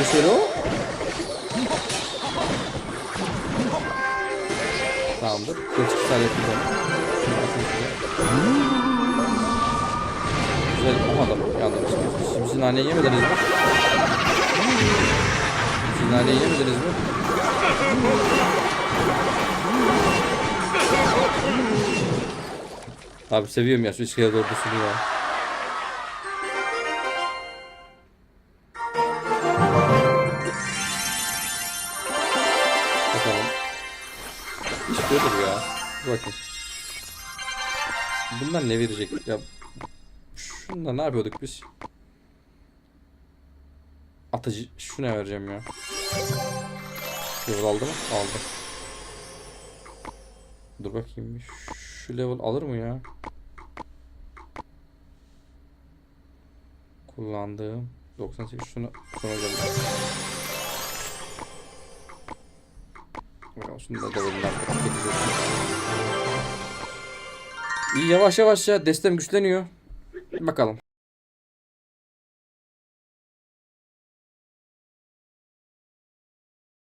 o. Tamamdır. 42 saniye şuraya. Güzel ama adam yandım. Şimdi naneyi yemediniz mi? Siz naneyi yemediniz mi? Abi seviyorum ya şu iskelet ordusunu ya. İstiyordur ya. Dur. Bunlar ne verecek ya? Şunda ne yapıyorduk biz? Atıcı. Şu ne vereceğim ya? Level aldı mı? Aldı. Dur bakayım. Şu level alır mı ya? Kullandığım 98 şunu şuna geldi. Şunu da artık İyi yavaş yavaş ya destem güçleniyor. Bakalım.